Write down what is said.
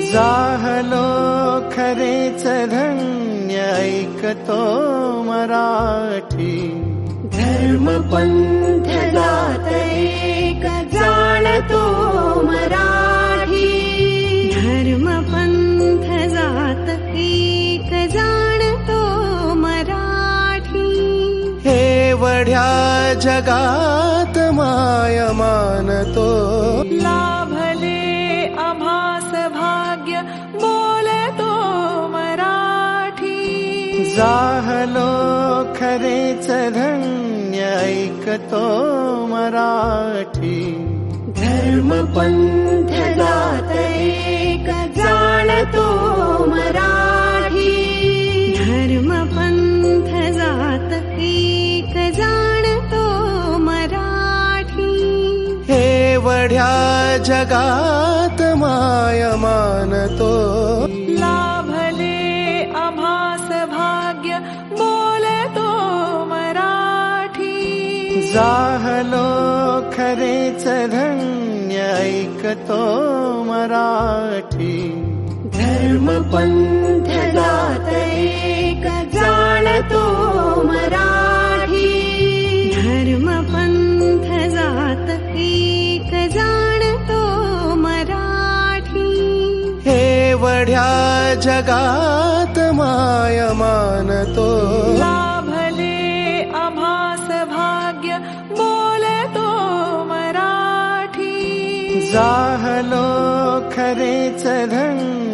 जाहलो खरेच धन्य ऐकतो मराठी। धर्म एक जाणतो मराठी। धर्म पंथ जात एक जाणतो मराठी। हे वढ्या जगात मराठी धर्म पंथ जात एक जाणतो मराठी धर्म पंथ जात एक जाणतो मराठी हे वढ्या जगात माय जाहलो खरेच धन्य ऐकतो मराठी। धर्म पंथ जात एक जाणतो मराठी। धर्म पंथ जात एक जाणतो मराठी। हे वढ्या जगात माय मानतो खरेच धन्य